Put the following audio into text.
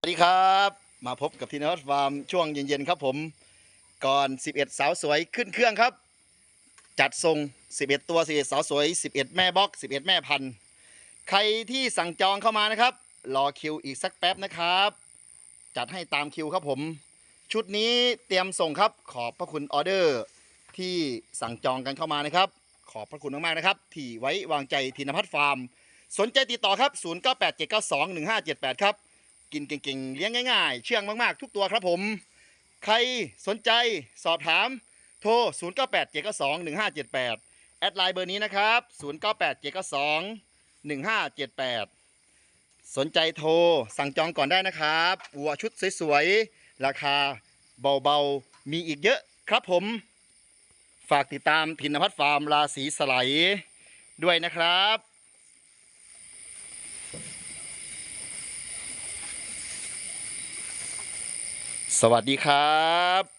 สวัสดีครับ มาพบกับทีนอสฟาร์มช่วงเย็นๆครับผมก่อน 11 สาวสวยขึ้นเครื่องครับ จัดทรง 11 ตัว 11 สาวสวย 11 แม่บ็อก 11 แม่พันธุ์ใครที่สั่งจองเข้ามานะครับ รอคิวอีกสักแป๊บนะครับ จัดให้ตามคิวครับผม ชุดนี้เตรียมส่งครับขอบพระคุณออเดอร์ ที่สั่งจองกันเข้ามานะครับ ขอบพระคุณมากๆนะครับ ที่ไว้วางใจธินพัฒน์ฟาร์ม สนใจติดต่อครับ 0987921578 ครับ กินเก่งๆ เลี้ยงง่ายๆ เชื่องมากๆ ทุกตัวครับผม ใครสนใจสอบถาม โทร 0987921578 แอดไลน์เบอร์นี้นะครับ 0987921578 สนใจโทร สั่งจองก่อนได้นะครับวัวชุดสวยๆ ราคาเบาๆ มีอีกเยอะครับผม ฝากติดตามพินพัฒน์ฟาร์มราศีสไลด์ด้วยนะครับ สวัสดีครับ